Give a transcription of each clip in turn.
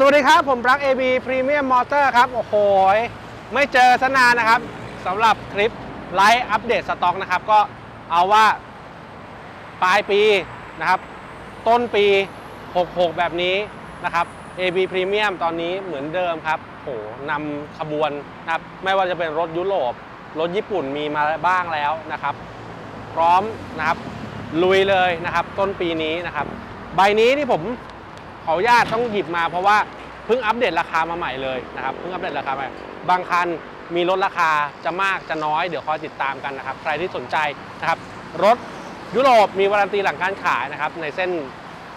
สวัสดีครับ ผมรัก AB Premium Motor ครับ โอ้โห ไม่เจอสนานนะครับสำหรับคลิปไลฟ์อัปเดตสต็อกนะครับ ก็เอาว่าปลายปีนะครับ ต้นปี 66 แบบนี้นะครับ AB Premium ตอนนี้เหมือนเดิมครับโหนำขบวนนะครับ ไม่ว่าจะเป็นรถยุโรป รถญี่ปุ่นมีมาบ้างแล้วนะครับ พร้อมนะครับ ลุยเลยนะครับ ต้นปีนี้นะครับ ใบนี้ที่ผม ออนุญาตต้องหยิบมาเพราะว่าเพิ่งอัปเดตราคามาใหม่เลยนะครับเพิ่งอัปเดตราคาใหม่บางคันมีลดราคาจะมากจะน้อยเดี๋ยวคอยติดตามกันนะครับ ใครที่สนใจนะครับรถยุโรปมีวารันตีหลังการขายนะครับในเส้น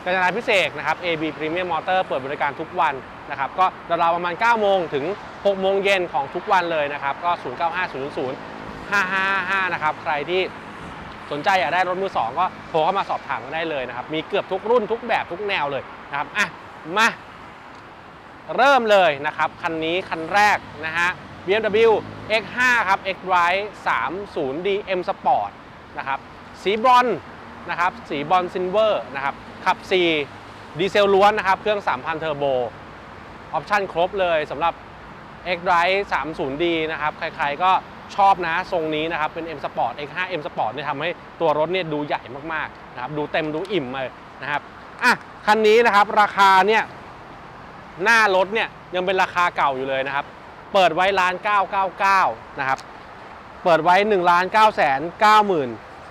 กาญจนาพิเศษนะครับ AB Premium Motor เปิดบริการทุกวันนะครับก็ราวๆประมาณ 9 โมงถึง 6 โมงเย็นของทุกวันเลยนะครับก็ 09500555 นะครับใครที่ สนใจอยากได้รถมือสองก็โทรเข้ามาสอบถามกันได้เลยนะครับ มีเกือบทุกรุ่นทุกแบบทุกแนวเลยนะครับอะมาเริ่มเลยนะครับ คันนี้คันแรกนะฮะ BMW X5 ครับ X-Drive 30D M Sport นะครับ สีบรอนนะครับ สีบรอนซิลเวอร์นะครับ ขับ 4 ดีเซลล้วนนะครับ เครื่อง 3,000 เทอร์โบ ออปชั่นครบเลยสำหรับ X-Drive 30D นะครับ ใครๆก็ ชอบนะทรงนี้นะครับ เป็น M Sport X5 M Sport เนี่ยทำให้ตัวรถเนี่ยดูใหญ่มากๆนะครับดูเต็มดูอิ่มเลยนะครับอะคันนี้นะครับราคาเนี่ยหน้ารถเนี่ยยังเป็นราคาเก่าอยู่เลยนะครับ เปิดไว้ล้าน999นะครับเปิดไว้1ล้าน9แสน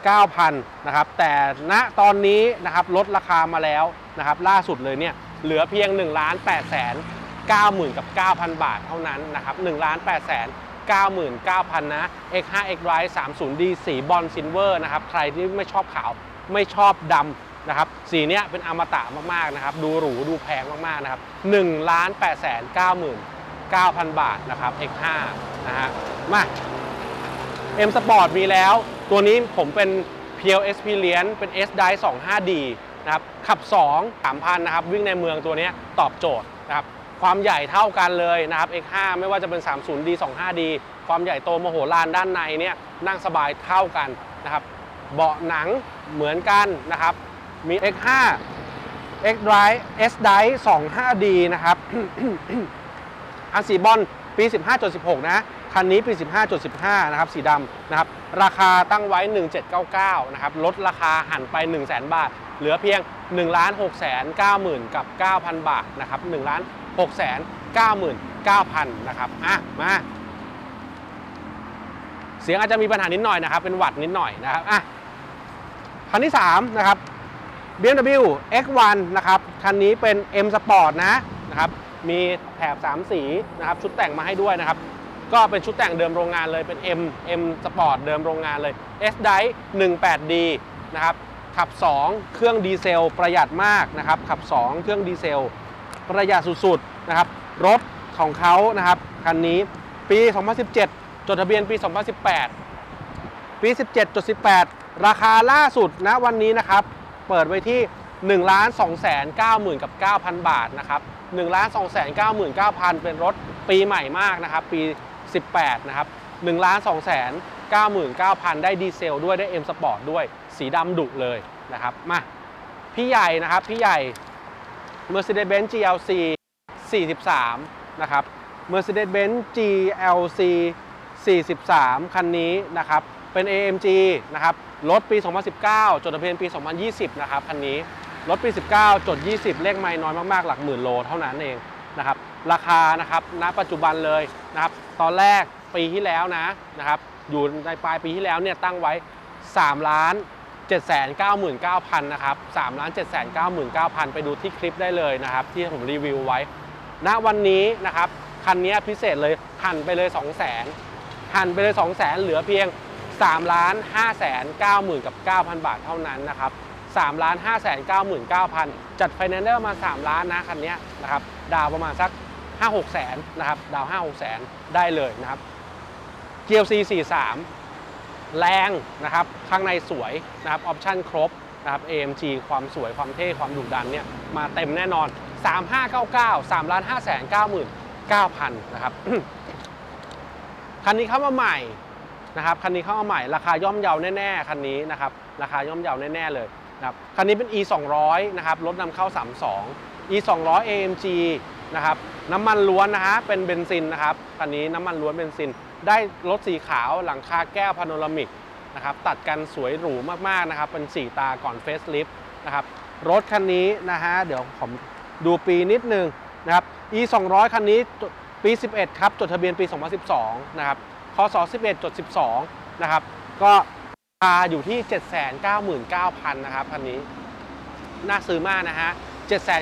99,000นะครับแต่ณตอนนี้นะครับลดราคามาแล้วนะครับล่าสุดเลยเนี่ยเหลือเพียง1ล้าน8แสน90,000กับ9,000 บาทเท่านั้นนะครับ1ล้าน8แสน 99,000 นะ X5 X-Drive 30D สีบอลซิลเวอร์นะครับ ใครที่ไม่ชอบขาวไม่ชอบดำนะครับ สีเนี้ยเป็นอมตะมาก ๆ นะครับ ดูหรู ดูแพงมาก ๆ นะครับ1ล้าน8 9 9 0 0 บาทนะครับ X5 นะฮะ มา M Sport มีแล้ว ตัวนี้ผมเป็น p l Experience เป็น SDrive25D นะครับ ขับ 2 3,000 นะครับ วิ่งในเมืองตัวนี้ตอบโจทย์นะครับ ความใหญ่เท่ากันเลยนะครับ X5 ไม่ว่าจะเป็น 30D 25D ความใหญ่โตมโหฬารด้านในเนี่ยนั่งสบายเท่ากันนะครับ เบาะหนังเหมือนกันนะครับ มี X5 X Drive S Drive 25D นะครับอันสีบอลปี 15.16 นะ คันนี้ปี 15.15 นะครับ สีดำนะครับ ราคาตั้งไว้ 1799 นะครับ ลดราคาหันไป 1 0 0 0 0 0 บาท เหลือเพียง 1 6 9 0 0 0 0กับ 9,000 บาท นะครับ 1 6 9 6 9 0 0 0นะครับอะมาเสียงอาจจะมีปัญหานิดหน่อยนะครับ เป็นหวัดนิดหน่อยนะครับอะคันที่ 3 นะครับ BMW X1 นะครับ คันนี้เป็น M Sport นะนะครับ มีแถบ 3 สีนะครับ ชุดแต่งมาให้ด้วยนะครับ ก็เป็นชุดแต่งเดิมโรงงานเลย เป็น M M Sport เดิมโรงงานเลย S d i 18D นะครับ ขับ 2 เครื่องดีเซลประหยัดมากนะครับ ขับ 2 เครื่องดีเซล ประหยัดสุดๆนะครับรถของเขานะครับคันนี้ปี 2017 จดทะเบียนปี 2018 ปี 17.18 ราคาล่าสุดนะวันนี้นะครับ เปิดไว้ที่1 2 9 0 0 0 0กับ9,000 บาทนะครับ1 2 9 9 9 0 0 เป็นรถปีใหม่มากนะครับ ปี 18 นะครับ1 2 9 9 0 0 ได้ดีเซลด้วยได้ M Sport ด้วยสีดำดุเลยนะครับ มา พี่ใหญ่นะครับ พี่ใหญ่ Mercedes-Benz GLC 43 นะครับ Mercedes-Benz GLC 43 คันนี้นะครับ เป็น AMG นะครับ รถปี 2019 จดทะเบียนปี 2020 นะครับ คันนี้ รถปี 19 จด 20 เลขไม่น้อยมาก ๆ หลักหมื่นโลเท่านั้นเองนะครับ ราคานะครับ ณ ปัจจุบันเลยนะครับ ตอนแรกปีที่แล้วนะนะครับ อยู่ในปลายปีที่แล้วเนี่ยตั้งไว้ 3 ล้าน 799,000นะครับ3ล้าน799,000 ไปดูที่คลิปได้เลยนะครับ ที่ผมรีวิวไว้ ณวันนี้นะครับ คันนี้พิเศษเลยหันไปเลย 200,000หันไปเลย 200,000เหลือเพียง3ล้าน5แสน90,000กับ9,000 บาทเท่านั้นนะครับ3ล้าน5แสน99,000 จัดไฟแนนซ์ได้ประมาณ 3 ล้านนะคันนี้นะครับดาวประมาณสัก 5-6แสนนะครับดาว 5-6แสนได้เลยนะครับ GLC 43 แรงนะครับข้างในสวยนะครับออปชั่นครบนะครับ AMG ความสวยความเท่ความดุดันเนี่ยมาเต็มแน่นอน 3599 3ล้าน5แสน99,000นะครับคันนี้เข้ามาใหม่นะครับคันนี้เข้ามาใหม่ราคาย่อมเยาแน่ๆคันนี้นะครับราคาย่อมเยาแน่ๆเลยนะครับคันนี้เป็น e 2 0 0นะครับรถนำเข้า 32 e 2 0 0 AMG นะครับน้ำมันล้วนนะฮะเป็นเบนซินนะครับคันนี้น้ำมันล้วนเบนซิน ได้รถสีขาวหลังคาแก้วพาโนรามิกนะครับตัดกันสวยหรูมากๆนะครับเป็นสีตาก่อนเฟสลิฟนะครับรถคันนี้นะฮะเดี๋ยวผมดูปีนิดนึงนะครับ e 2 0 0คันนี้ปี 11 ครับจดทะเบียนปี 2012 นะครับคศ11จด12 นะครับ ก็ราคาอยู่ที่ 799,000 นะครับคันนี้ น่าซื้อมากนะฮะ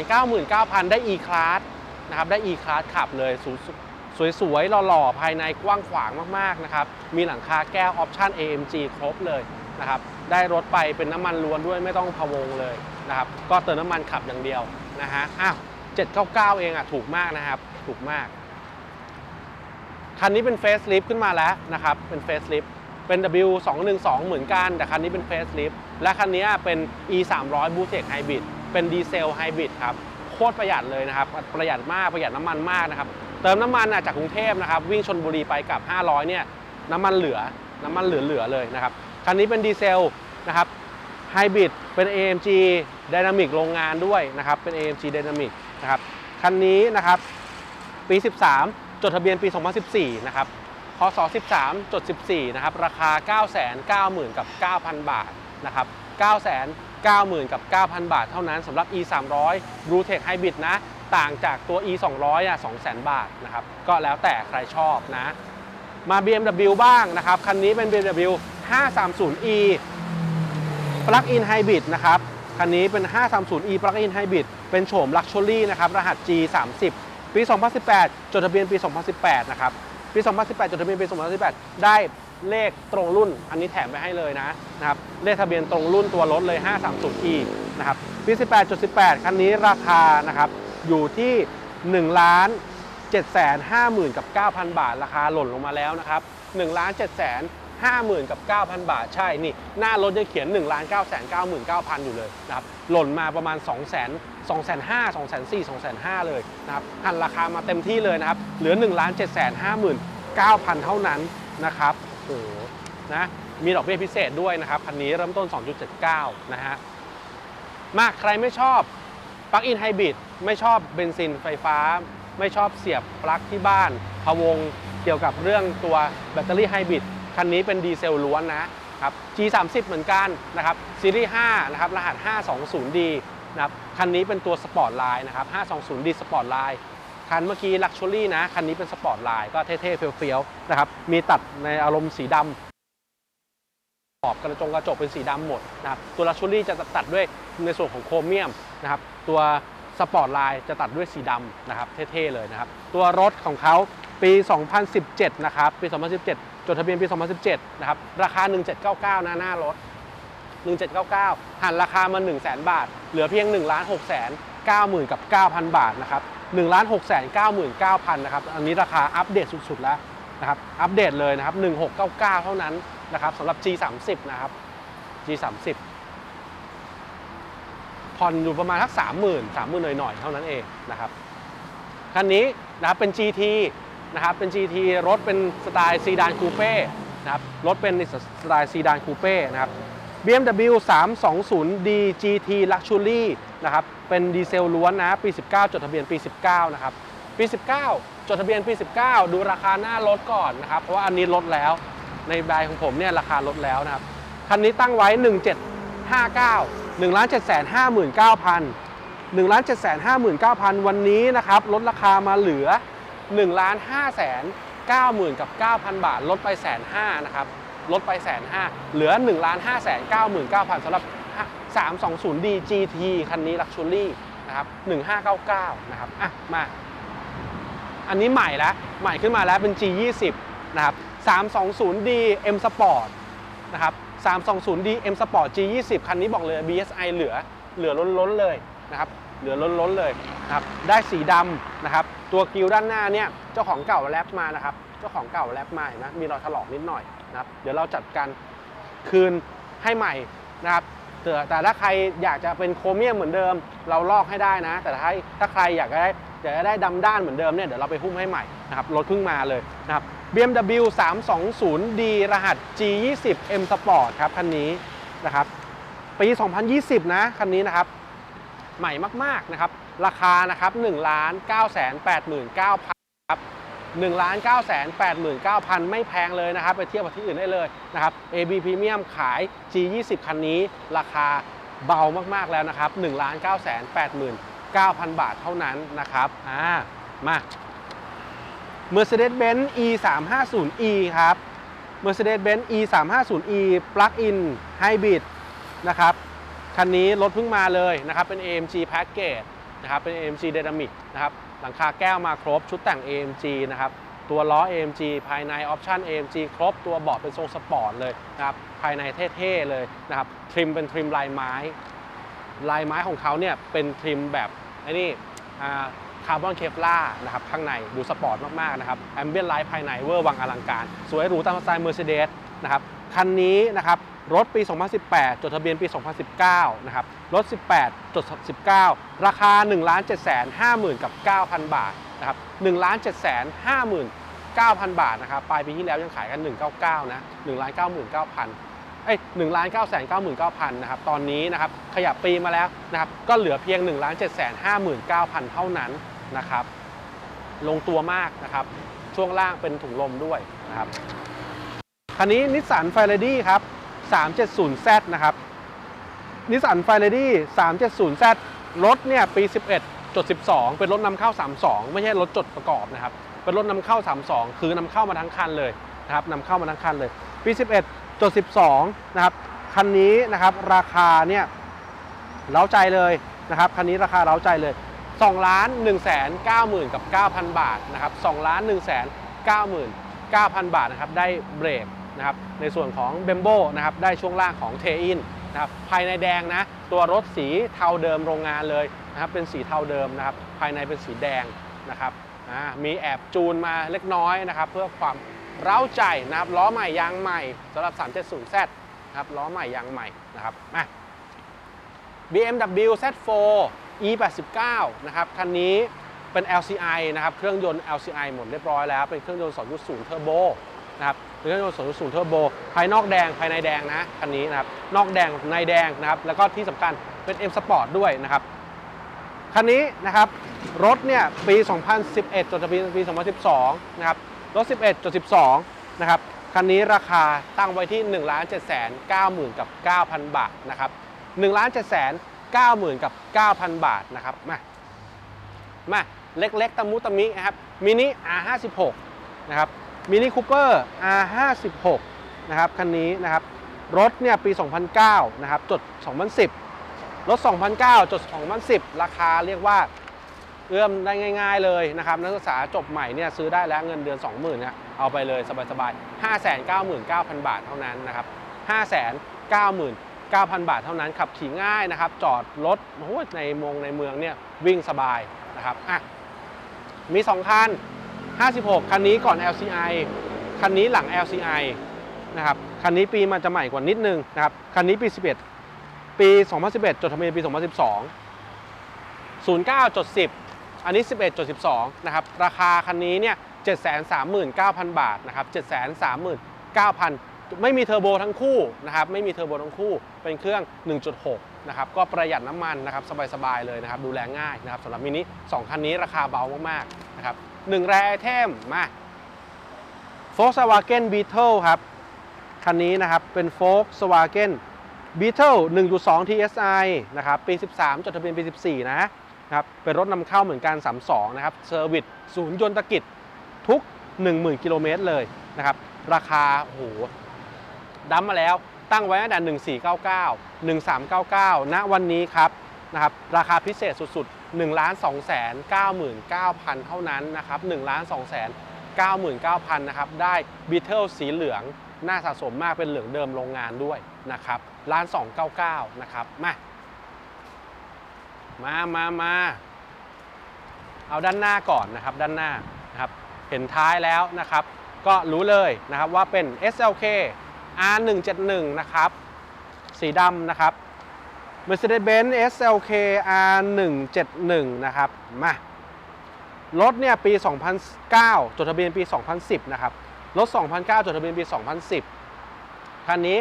799,000 ได้ e-class นะครับ ได้ e-class ขับเลย สวยๆ หล่อๆ ภายในกว้างขวางมากๆนะครับ มีหลังคาแก้วออปชั่น AMG ครบเลยนะครับ ได้รถไปเป็นน้ำมันล้วนด้วยไม่ต้องพะวงเลยนะครับ ก็เติมน้ำมันขับอย่างเดียวนะฮะ อ้าว 799 เองอะถูกมากนะครับ ถูกมาก คันนี้เป็นเฟสลิฟขึ้นมาแล้วนะครับ เป็นเฟสลิฟเป็น W212 เหมือนกัน แต่คันนี้เป็นเฟสลิฟและคันนี้เป็น E 3 0 0 b o o s t e c Hybrid เป็นดีเซลไฮบริดครับ โคตรประหยัดเลยนะครับ ประหยัดมาก ประหยัดน้ำมันมากนะครับ เติมน้ำมันจากกรุงเทพนะครับวิ่งชนบุรีไปกับ 500 เนี่ยน้ำมันเหลือน้ำมันเหลือๆเลยนะครับคันนี้เป็นดีเซลนะครับไฮบริดเป็น AMG Dynamic โรงงานด้วยนะครับเป็น AMG Dynamic นะครับคันนี้นะครับปี 13 จดทะเบียนปี 2014 นะครับพศ13จด14 นะครับ ราคา 990,000 กับ 9,000 บาทนะครับ990,000 กับ 9,000 บาทเท่านั้นสำหรับ e 3 0 0 b l u e Tech Hybrid นะ ต่างจากตัว e 2 0 0อะ200,000 บาทนะครับ ก็แล้วแต่ใครชอบนะ มา BMW บ้างนะครับ คันนี้เป็น BMW 530e Plug-in Hybrid นะครับ คันนี้เป็น 530e Plug-in Hybrid เป็นโฉม Luxury นะครับ รหัส G30 ปี 2018 จดทะเบียนปี 2018 นะครับ ปี 2018 จดทะเบียนปี 2018 ได้เลขตรงรุ่น อันนี้แถมไปให้เลยนะนะครับ เลขทะเบียนตรงรุ่นตัวรถเลย 530e นะครับ ปี 18.18 คันนี้ราคานะครับ อยู่ที่ 1 ล้าน 750,000 กับ 9,000 บาท ราคาหล่นลงมาแล้วนะครับ1ล้าน750,000 กับ 9,000 บาท ใช่ นี่ หน้ารถยังเขียน1ล้าน9 9 9 9 0 0 อยู่เลยนะครับ หล่นมาประมาณ 2 0 0 0 0 2 5 0 0 0 2 4 0 0 2 5 0 0เลยนะครับหันราคามาเต็มที่เลยนะครับ เหลือ1ล้าน7 5 9,000 เท่านั้นนะครับโอ้นะ มีดอกเบี้ยพิเศษด้วยนะครับ คันนี้เริ่มต้น 2.79 นะฮะ มากใครไม่ชอบ ปลั๊กอินไฮบริดไม่ชอบเบนซินไฟฟ้า ไม่ชอบเสียบปลั๊กที่บ้านพะวงเกี่ยวกับเรื่องตัวแบตเตอรี่ไฮบริดคันนี้เป็นดีเซลล้วนนะครับ G30 เหมือนกันนะครับซีรีส์5นะครับรหัส 520D นะครับคันนี้เป็นตัวสปอร์ตไลน์นะครับ 520D สปอร์ตไลน์คันเมื่อกี้ลักชัวรี่นะ คันนี้เป็นสปอร์ตไลน์ก็เท่ๆเฟี้ยวๆนะครับ มีตัดในอารมณ์สีดำ ขอบกระจงกระจกเป็นสีดำหมดนะครับตัวลักชัวรี่จะตัดด้วยในส่วนของโครเมียมนะครับตัวสปอร์ตไลน์จะตัดด้วยสีดำนะครับเท่ๆเลยนะครับ ตัวรถของเขาปี 2017 นะครับปี 2017 จดทะเบียนปี 2017 นะครับ ราคา 1799 นะหน้ารถ 1799 หันราคามา 1 0 0 0 0 0บาท เหลือเพียง 1 6 9 0 0 0 0กับ 9,000 บาทนะครับ1 6 9 9 0 0 0 นะครับ อันนี้ราคาอัปเดตสุดๆแล้วนะครับ อัปเดตเลยนะครับ 1699 เท่านั้น นะครับสำหรับ G30 นะครับ G30 ผ่อนอยู่ประมาณสัก 30,000 30,000หน่อยๆ เท่านั้นเองนะครับคันนี้นะครับเป็น GT นะครับเป็น GT รถเป็นสไตล์ซีดานคูเป้นะครับรถเป็นสไตล์ซีดานคูเป้นะครับ BMW 320D GT Luxury นะครับเป็นดีเซลล้วนนะปี 19 จดทะเบียนปี 19 นะครับ ปี 19 จดทะเบียนปี 19 ดูราคาหน้ารถก่อนนะครับ เพราะว่าอันนี้ลดแล้ว ในแบรนด์ของผมเนี่ยราคาลดแล้วนะครับ คันนี้ตั้งไว้ 1759 1 7 5 9 0 0 0 1 7 5 9 0 0 0 วันนี้นะครับลดราคามาเหลือ 1 5 9 0 0 0กับ9,000 บาท ลดไปแสนห้านะครับ ลดไปแสนห้าเหลือ 1 5 9 9 9 0 0 0สำหรับ 320D GT คันนี้ Luxury นะครับ 1599 นะครับ อะ มา อันนี้ใหม่แล้ว ใหม่ขึ้นมาแล้วเป็น G20 นะครับ 320D M Sport นะครับ 320D M Sport G20 คันนี้บอกเลย BSI เหลือเหลือล้นๆเลยนะครับเหลือล้นๆเลยนะครับได้สีดำนะครับ ตัวกิวด้านหน้าเนี่ยเจ้าของเก่าแรปมานะครับ เจ้าของเก่าแรปมาเห็นไหมมีรอยถลอกนิดหน่อยนะครับเดี๋ยวเราจัดการคืนให้ใหม่นะครับแต่แต่ถ้าใครอยากจะเป็นโครเมียมเหมือนเดิม เราลอกให้ได้นะ แต่ถ้าถ้าใครอยากได้อยากจะได้ดำด้านเหมือนเดิมเนี่ยเดี๋ยวเราไปหุ้มให้ใหม่นะครับรถเพิ่งมาเลยนะครับ BMW 320D รหัส G20 M Sport ครับคันนี้นะครับปี 2020 นะคันนี้นะครับ ใหม่มากๆนะครับ ราคานะครับ1ล้าน9 8 9 0 0 0ครับ1ล้าน9 8 9 9 0 0 ไม่แพงเลยนะครับ ไปเทียบกับที่อื่นได้เลยนะครับ AB Premium ขาย G20 คันนี้ ราคาเบามากๆแล้วนะครับ1ล้าน9 8 9 0 0บาทเท่านั้นนะครับอ่ามา Mercedes-Benz E350e ครับ Mercedes-Benz E350e Plug-in Hybrid นะครับ คันนี้รถเพิ่งมาเลยนะครับ เป็น AMG Package นะครับ เป็น AMG Dynamic นะครับ หลังคาแก้วมาครบ ชุดแต่ง AMG นะครับ ตัวล้อ AMG ภายในออปชัน AMG ครบ ตัวเบาะเป็นทรงสปอร์ตเลยนะครับ ภายในเท่ๆเลยนะครับ ทริมเป็นทริมลายไม้ ลายไม้ของเขาเนี่ยเป็นทริมแบบไอ้นี่ คาร์บอนเคฟล่านะครับข้างในดูสปอร์ตมาก ๆ นะครับแอมเบียนไลท์ภายในเวอร์วังอลังการ สวยหรูตามสไตล์ Mercedes นะครับคันนี้นะครับรถปี 2018 จดทะเบียนปี 2019 นะครับ รถ 18 จด 19 ราคา 1 7 5 0 0 0 กับ 9,000 บาท นะครับ 1 7 5 0 0 0 9,000 บาท นะครับ ปลายปีที่แล้วยังขายกัน 199 นะ 1 9 9 9 0 0 เอ้ย 1 9 9 9 9 0 0 นะครับ ตอนนี้นะครับ ขยับปีมาแล้วนะครับ ก็เหลือเพียง 1 7 5 9 0 0 0 เท่านั้น นะครับ ลงตัวมากนะครับ ช่วงล่างเป็นถุงลมด้วยนะครับคันนี้นิสสันไฟเรดี้ครับ 370Z นะครับนิสสันไฟเรดี้ 370Z รถเนี่ยปี 11จด12 เป็นรถนำเข้า 32 ไม่ใช่รถจดประกอบนะครับ เป็นรถนำเข้า 32 คือนำเข้ามาทั้งคันเลยนะครับนำเข้ามาทั้งคันเลย ปี 11จด12 นะครับ คันนี้นะครับราคาเนี่ยเล้าใจเลยนะครับ คันนี้ราคาเล้าใจเลย 2ล้าน1 9 0 0 0 0กับ9,000 บาทนะครับ2ล้าน1 9 9 0 0 บาทนะครับได้เบรกนะครับในส่วนของเบมโบนะครับได้ช่วงล่างของเทอินนะครับภายในแดงนะตัวรถสีเทาเดิมโรงงานเลยนะครับเป็นสีเทาเดิมนะครับภายในเป็นสีแดงนะครับมีแอบจูนมาเล็กน้อยนะครับเพื่อความเร้าใจนะครับล้อใหม่ยางใหม่สำหรับ 370Z นะครับล้อใหม่ยางใหม่นะครับมา BMW Z4 E89 นะครับคันนี้เป็น LCI นะครับเครื่องยนต์ LCI หมดเรียบร้อยแล้ว เป็นเครื่องยนต์ 2.0 เทอร์โบนะครับเป็นเครื่องยนต์ 2.0 เทอร์โบภายนอกแดงภายในแดงนะคันนี้นะครับนอกแดงในแดงนะครับแล้วก็ที่สำคัญเป็น M Sport ด้วยนะครับคันนี้นะครับรถเนี่ยปี 2011จดทะเบีปี 2012 นะครับรถ 11จด12 นะครับคันนี้ราคาตั้งไว้ที่ 1 7 9 0 0 0 0กับ 9,000 บาทนะครับ1 7 9 0 0 0 กับ 9,000 บาทนะครับ มา มาเล็กๆตะมุตะมินะครับมินิ R56 นะครับมินิคูเปอร์ R56 นะครับคันนี้นะครับรถเนี่ยปี 2009 นะครับจด 2010 รถ 2009 จด 2010 ราคาเรียกว่าเอื้อมได้ง่าย ๆเลยนะครับนักศึกษาจบใหม่เนี่ยซื้อได้แล้วเงินเดือน 20,000เนี่ยเอาไปเลยสบายๆ 599,000 บาทเท่านั้นนะครับ 599,000 9,000 บาทเท่านั้นขับขี่ง่ายนะครับ จอดรถโอ้ในเมองในเมืองเนี่ยวิ่งสบายนะครับอะมี 2 คัน 56 คันนี้ก่อน LCI คันนี้หลัง LCI นะครับคันนี้ปีมันจะใหม่กว่านิดนึงนะครับคันนี้ปี 11 ปี 2011 จดทะเบียนปี 2012 09จด10 อันนี้ 11จด12 นะครับ ราคาคันนี้เนี่ย 739,000 บาทนะครับ 739,000 ไม่มีเทอร์โบทั้งคู่นะครับไม่มีเทอร์โบทั้งคู่เป็นเครื่อง 1.6 นะครับก็ประหยัดน้ำมันนะครับสบายๆเลยนะครับดูแลง่ายนะครับสำหรับมินิ2คันนี้ราคาเบามากๆนะครับ1แรไอเทมมา Volkswagen Beetle ครับคันนี้นะครับเป็น Volkswagen Beetle 1.2 TSI นะครับปี 13 จดทะเบียนปี 14นะนะครับเป็นรถนำเข้าเหมือนกัน 32 นะครับเซอร์วิสศูนย์ยนตกิจทุก 10,000 กิโลเมตรเลยนะครับราคาโอ้โห ดั้มมาแล้ว ตั้งไว้ตั้งแต่1499 1399 ณวันนี้ครับนะครับราคาพิเศษสุดๆ1 2 9 9 0 0 0 เท่านั้นนะครับ1 2 9 9 0 0 นะครับได้บีเทิลสีเหลืองน่าสะสมมากเป็นเหลืองเดิมโรงงานด้วยนะครับร้าน299 นะครับ มา มามามาเอาด้านหน้าก่อนนะครับด้านหน้านะครับเห็นท้ายแล้วนะครับ ก็รู้เลยนะครับว่าเป็น SLK R171 นะครับสีดำนะครับ Mercedes-Benz SLK R171 นะครับมารถเนี่ยปี 2009 จดทะเบียนปี 2010 นะครับ รถ 2009 จดทะเบียนปี 2010 คันนี้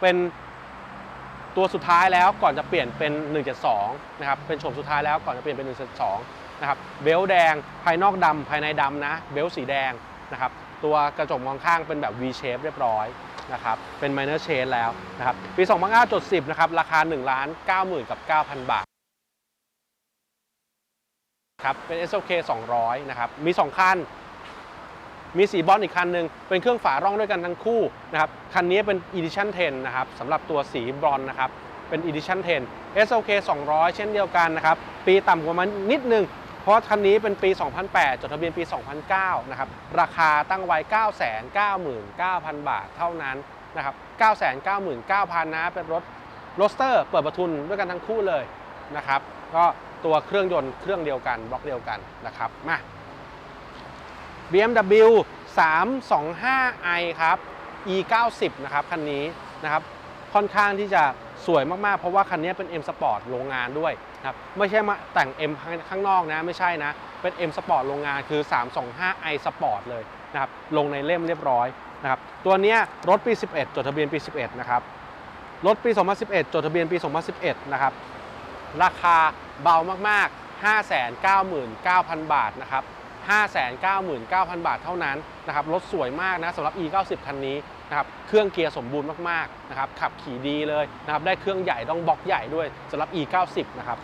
เป็นตัวสุดท้ายแล้วก่อนจะเปลี่ยนเป็น 172 นะครับ เป็นโฉมสุดท้ายแล้วก่อนจะเปลี่ยนเป็น 172 นะครับ เบลต์แดง ภายนอกดำภายในดำนะ เบลต์สีแดงนะครับ ตัวกระจกมองข้างเป็นแบบ V shape เรียบร้อยนะครับเป็น minor change แล้วนะครับปี 2009.10นะครับราคา1 9 0 0 0 0กับ9,000 บาทครับเป็น SLK 200นะครับมี 2 คันมีสีบอลอีกคันหนึ่งเป็นเครื่องฝาร่องด้วยกันทั้งคู่นะครับคันนี้เป็น Edition 10นะครับสำหรับตัวสีบรอนนะครับเป็น Edition 10 SLK 200 เช่นเดียวกันนะครับ ปีต่ำกว่ามันนิดนึง เพราะคันนี้เป็นปี 2008 จดทะเบียนปี 2009 นะครับ ราคาตั้งไว้ 999,000 บาทเท่านั้นนะครับ 999,000 นะ เป็นรถโรสเตอร์เปิดประทุนด้วยกันทั้งคู่เลยนะครับ ก็ตัวเครื่องยนต์เครื่องเดียวกันบล็อกเดียวกันนะครับ มา BMW 325i ครับ e 9 0 นะครับคันนี้นะครับ ค่อนข้างที่จะ สวยมากๆ เพราะว่าคันนี้เป็น M Sport โรงงานด้วยนะครับไม่ใช่มาแต่ง M ข้างนอกนะไม่ใช่นะ เป็น M Sport โรงงานคือ 325i Sport เลยนะครับลงในเล่มเรียบร้อยนะครับตัวนี้รถปี 11 จดทะเบียนปี 11 นะครับ รถปี 2011 จดทะเบียนปี 2011 นะครับ ราคาเบามากๆ 599,000 บาทนะครับ599,000 บาทเท่านั้นนะครับรถสวยมากนะสำหรับ E90 คันนี้ นะครับเครื่องเกียร์สมบูรณ์มากๆนะครับขับขี่ดีเลยนะครับได้เครื่องใหญ่ต้องบล็อกใหญ่ด้วยสำหรับ E90 นะครับ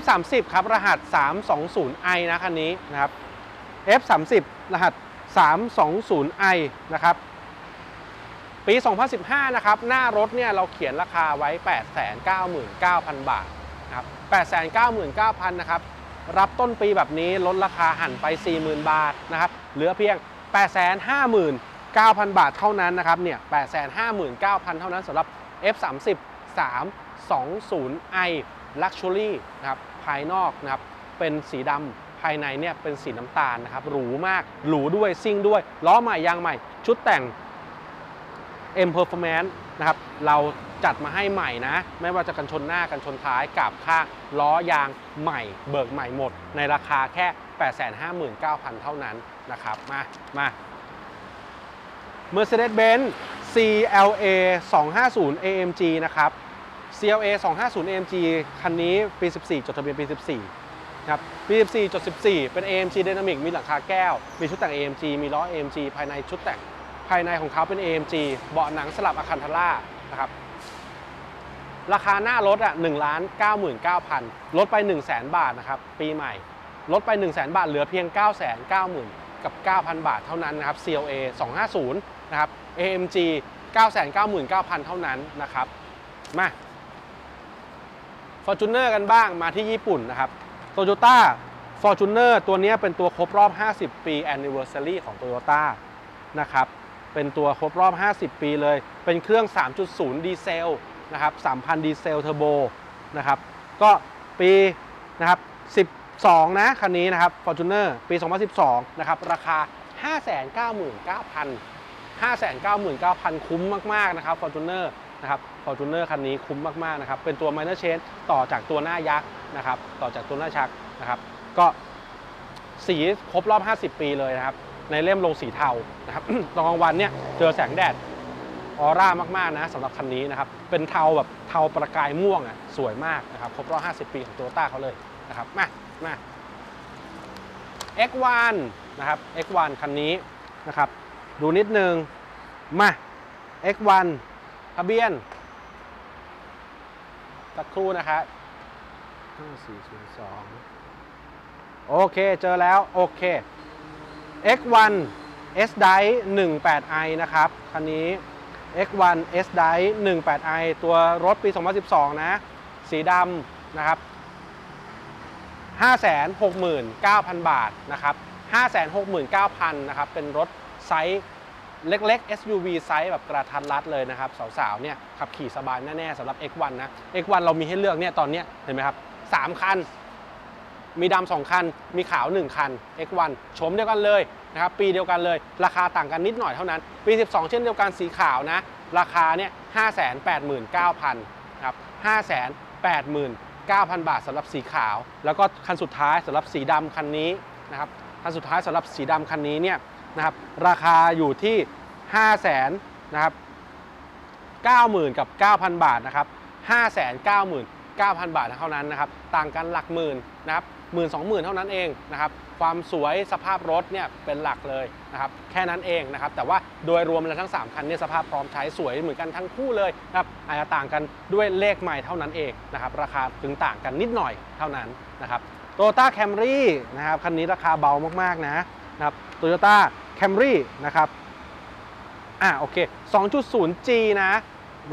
F30 ครับรหัส 320i นะคันนี้นะครับ F30 รหัส 320i นะครับปี 2015 นะครับ หน้ารถเนี่ยเราเขียนราคาไว้ 899,000 บาทนะครับ899,000 นะครับ รับต้นปีแบบนี้ลดราคาหันไป 40,000 บาทนะครับ เหลือเพียง 9,000 บาทเท่านั้นนะครับเนี่ย859,000 เท่านั้นสำหรับ F30 320i Luxury นะครับภายนอกนะครับเป็นสีดำภายในเนี่ยเป็นสีน้ำตาลนะครับหรูมากหรูด้วยซิ่งด้วยล้อใหม่ยางใหม่ ชุดแต่ง M Performance นะครับเราจัดมาให้ใหม่นะ ไม่ว่าจะกันชนหน้ากันชนท้ายกับข้าล้อยางใหม่ เบิกใหม่หมด ในราคาแค่ 859,000 เท่านั้นนะครับ มา มา Mercedes-Benz CLA 250 AMG นะครับ CLA 250 AMG คันนี้ปี 14 จดทะเบียนปี 14นะครับปี 14 จด 14 เป็น AMG Dynamic มีหลังคาแก้ว มีชุดแต่ง AMG มีล้อ AMG ภายในชุดแต่ง ภายในของเขาเป็น AMG เบาะหนังสลับอคันทาร่านะครับ ราคาหน้ารถอะ1ล้าน99,000 ลดไป 1 0 0 0 0 0 บาทนะครับ ปีใหม่ ลดไป 1 0 0 0 0 0 บาท เหลือเพียง 9 9 0 0 0 กับ 9,000 บาทเท่านั้นนะครับ CLA 250 นะครับ AMG 999,000 เท่านั้นนะครับ มา Fortuner กันบ้างมาที่ญี่ปุ่นนะครับ Toyota Fortuner ตัวนี้เป็นตัวครบรอบ 50 ปี Anniversary ของ Toyota นะครับ เป็นตัวครบรอบ 50 ปีเลย เป็นเครื่อง 3.0 ดีเซลนะครับ 3,000 ดีเซลเทอร์โบนะครับ ก็ปีนะครับ12 นะ คันนี้นะครับ Fortuner ปี 2012 นะครับ ราคา 599,000 599,000 คุ้มมากๆนะครับ Fortuner นะครับ Fortuner คันนี้คุ้มมากๆนะครับ เป็นตัว minor change ต่อจากตัวหน้ายักษ์นะครับ ต่อจากตัวหน้าชักนะครับ ก็สีครบรอบ 50 ปีเลยนะครับ ในเล่มลงสีเทานะครับ ตอนกลางวันเนี่ยเจอแสงแดดออร่ามากๆนะสำหรับคันนี้นะครับ เป็นเทาแบบเทาประกายม่วงอะสวยมากนะครับ ครบรอบ 50 ปีของโตโยต้าเขาเลยนะครับ มา มา X1 นะครับ X1 คันนี้นะครับ ดูนิดนึง มา X1 ทะเบียน สักครู่นะครับ5402 โอเค เจอแล้ว โอเค X1 S d i 18i นะครับ คันนี้ X1 S d i 18i ตัวรถปี 2012 นะ สีดำนะครับ 569,000 บาทนะครับ 569,000 นะครับ เป็นรถ ไซส์เล็กๆ SUV ไซส์แบบกระทัดรัดเลยนะครับ สาวๆ เนี่ยขับขี่สบายแน่ๆสำหรับ X1 นะ X1 เรามีให้เลือกเนี่ยตอนนี้เห็นไหมครับ 3 คัน มีดำสองคัน มีขาว 1 คัน X1 โฉมเดียวกันเลยนะครับ ปีเดียวกันเลย ราคาต่างกันนิดหน่อยเท่านั้น ปี 12 เช่นเดียวกันสีขาวนะ ราคาเนี่ย589,000นะครับ589,000 บาทสำหรับสีขาว แล้วก็คันสุดท้ายสำหรับสีดำคันนี้นะครับคันสุดท้ายสำหรับสีดำคันนี้เนี่ย นะครับราคาอยู่ที่ 5 0 0 0 0 0นะครับ90,000 กับ 9,000 บาทนะครับ599,000 บาทเท่านั้นนะครับต่างกันหลักหมื่นนะครับหมื่นสองหมื่นเท่านั้นเองนะครับความสวยสภาพรถเนี่ยเป็นหลักเลยนะครับแค่นั้นเองนะครับแต่ว่าโดยรวมแล้วทั้ง 3 คันเนี่ยสภาพพร้อมใช้สวยเหมือนกันทั้งคู่เลยนะครับอาจจะต่างกันด้วยเลขใหม่เท่านั้นเองนะครับราคาถึงต่างกันนิดหน่อยเท่านั้นนะครับโตโยต้าแคมรี่นะครับคันนี้ราคาเบามากๆนะนะครับโตโยต้า แคมรี่นะครับอ่าโอเค 2.0G นะ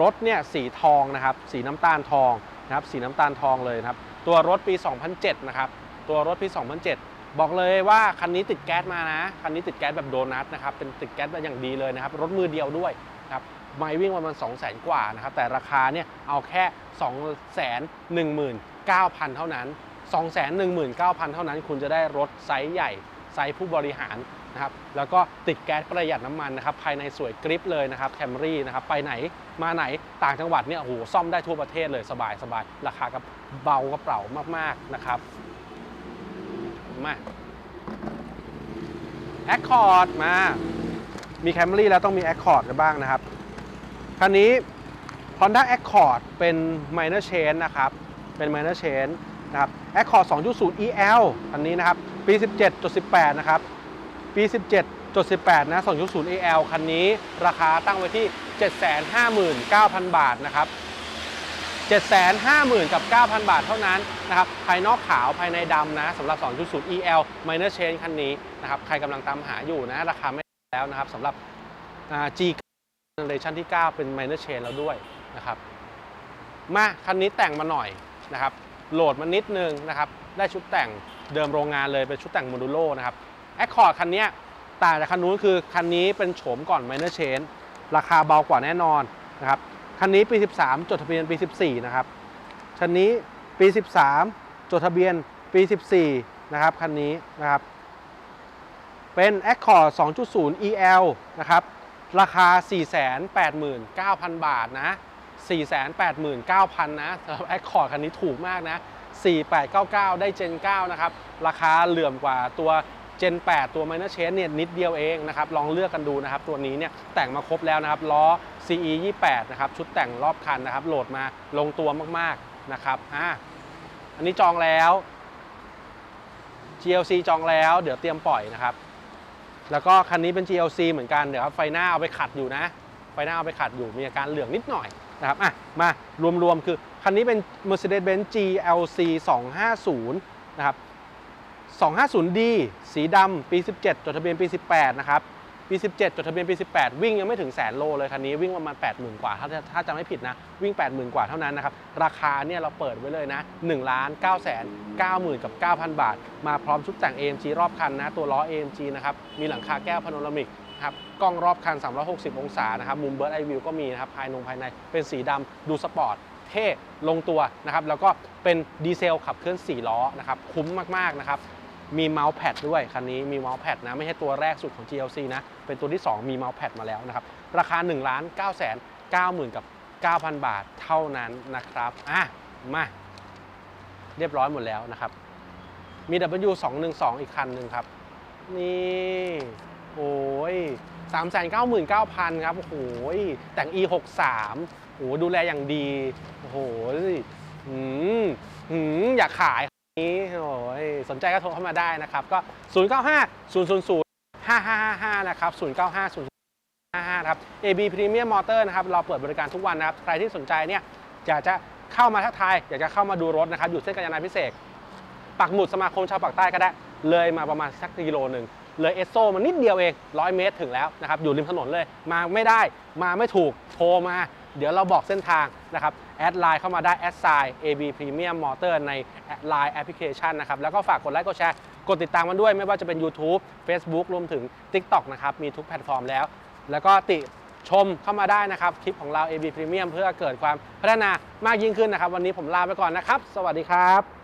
รถเนี่ยสีทองนะครับ สีน้ำตาลทองนะครับสีน้ำตาลทองเลยครับ ตัวรถปี 2007 นะครับ ตัวรถปี 2007 บอกเลยว่าคันนี้ติดแก๊สมานะ คันนี้ติดแก๊สแบบโดนัทนะครับ เป็นติดแก๊สแบบอย่างดีเลยนะครับ รถมือเดียวด้วยครับไม่วิ่งประมาณ2 0 0 0 0 0กว่านะครับ แต่ราคาเนี่ยเอาแค่ 2 1 9 0 0 0 เท่านั้น 2 1 9 0 0 0 เท่านั้น คุณจะได้รถไซส์ใหญ่ ไซส์ผู้บริหาร นะครับแล้วก็ติดแก๊สประหยัดน้ำมันนะครับภายในสวยกริปเลยนะครับแคมรี่นะครับไปไหนมาไหนต่างจังหวัดเนี่ยโอ้โหซ่อมได้ทั่วประเทศเลยสบายสบายราคากับเบากระเป๋ามากๆนะครับมาแอคคอร์ดมา มีแคมรี่แล้วต้องมีแอคคอร์ดกันบ้างนะครับคันนี้ Honda Accord เป็น minor change นะครับ เป็น minor change นะครับ Accord 2.0 EL คันนี้นะครับ ปี 17.18 นะครับ ปี 17.18 นะ 2.0 EL คันนี้ราคาตั้งไว้ที่ 759,000 บาทนะครับ750,000 กับ 9,000 บาทเท่านั้นนะครับ ภายนอกขาวภายในดำนะสำหรับ 2.0 EL minor change คันนี้นะครับ ใครกำลังตามหาอยู่นะ ราคาไม่แพงแล้วนะครับสำหรับ G generation ที่ 9 เป็น minor change แล้วด้วยนะครับ มาคันนี้แต่งมาหน่อยนะครับ โหลดมานิดนึงนะครับ ได้ชุดแต่งเดิมโรงงานเลยเป็นชุดแต่งโมดูโลนะครับ แอคคอร์ดคันนี้ต่างจากคันนู้นคือคันนี้เป็นโฉมก่อน minor change ราคาเบากว่าแน่นอนนะครับคันนี้ปี 13 จดทะเบียนปี 14 นะครับคันนี้ปี 13 จดทะเบียนปี 14 นะครับคันนี้นะครับเป็น Accord 2.0 EL นะครับราคา 489,000 บาทนะ 489,000 นะสำหรับ Accord คันนี้ถูกมากนะ 4899 ได้ Gen 9 นะครับ ราคาเหลื่อมกว่าตัว Gen 8 ตัว Minor Change เนี่ยนิดเดียวเองนะครับลองเลือกกันดูนะครับตัวนี้เนี่ยแต่งมาครบแล้วนะครับล้อ CE 28นะครับชุดแต่งรอบคันนะครับโหลดมาลงตัวมากๆนะครับอะอันนี้จองแล้ว GLC จองแล้วเดี๋ยวเตรียมปล่อยนะครับ แล้วก็คันนี้เป็น GLC เหมือนกันเดี๋ยวครับไฟหน้าเอาไปขัดอยู่นะ ไฟหน้าเอาไปขัดอยู่มีอาการเหลืองนิดหน่อยนะครับอะมารวมๆคือคันนี้เป็น Mercedes-Benz GLC 250นะครับ 250D สีดำปี 17 จดทะเบียนปี 18 นะครับ ปี 17 จดทะเบียนปี 18 วิ่งยังไม่ถึงแสนโลเลยคันนี้วิ่งประมาณ 80,000 กว่า ถ้าถ้าจำไม่ผิดนะ วิ่ง 80,000 กว่าเท่านั้นนะครับ ราคาเนี่ยเราเปิดไว้เลยนะ1ล้าน9แสน90,000กับ 9,000 บาท มาพร้อมชุดแต่ง AMG รอบคันนะ ตัวล้อ AMG นะครับ มีหลังคาแก้วพาโนรามิกนะครับกล้องรอบคัน 360 องศานะครับ มุมเบิร์ดไอวิวก็มีนะครับ ภายนงภายในเป็นสีดำดูสปอร์ตเท่ลงตัวนะครับ แล้วก็เป็นดีเซลขับเคลื่อน 4 ล้อนะครับ คุ้มมากๆนะครับ มีเมาส์แพดด้วยคันนี้มีเมาส์แพดนะ ไม่ใช่ตัวแรกสุดของ GLC นะ เป็นตัวที่ 2 มีเมาส์แพดมาแล้วนะครับ ราคา1ล้าน9แสน90,000กับ 9,000 บาทเท่านั้นนะครับ อะ มา เรียบร้อยหมดแล้วนะครับ มี W212 อีกคันหนึ่งครับ นี่ โอ้ย399,000 ครับ โอ้โห แต่ง E63 โอ้โห ดูแลอย่างดี โอ้โหหืมหืมอยากขาย นี้โอ้ยสนใจก็โทรเข้ามาได้นะครับ ก็ 095 000 5555 นะครับ 095 0 55 ครับ AB Premium Motor นะครับ เราเปิดบริการทุกวันนะครับ ใครที่สนใจเนี่ยอยากจะเข้ามาทักทาย อยากจะเข้ามาดูรถนะครับ อยู่เส้นกาญจนาพิเศษ ปักหมุดสมาคมชาวปากใต้ก็ได้ เลยมาประมาณสักกิโลหนึ่ง เลยเอสโซมานิดเดียวเอง 100 เมตรถึงแล้วนะครับ อยู่ริมถนนเลย มาไม่ได้ มาไม่ถูก โทรมา เดี๋ยวเราบอกเส้นทางนะครับ แอดไลน์เข้ามาได้แอดไซน์ AB Premium Motor ใน Line Application นะครับ แล้วก็ฝากกดไลค์กดแชร์ กดติดตามมันด้วยไม่ว่าจะเป็น YouTube Facebook รวมถึง TikTok นะครับ มีทุกแพลตฟอร์มแล้ว แล้วก็ติชมเข้ามาได้นะครับ คลิปของเรา AB Premium เพื่อเกิดความพัฒนามากยิ่งขึ้นนะครับ วันนี้ผมลาไปก่อนนะครับ สวัสดีครับ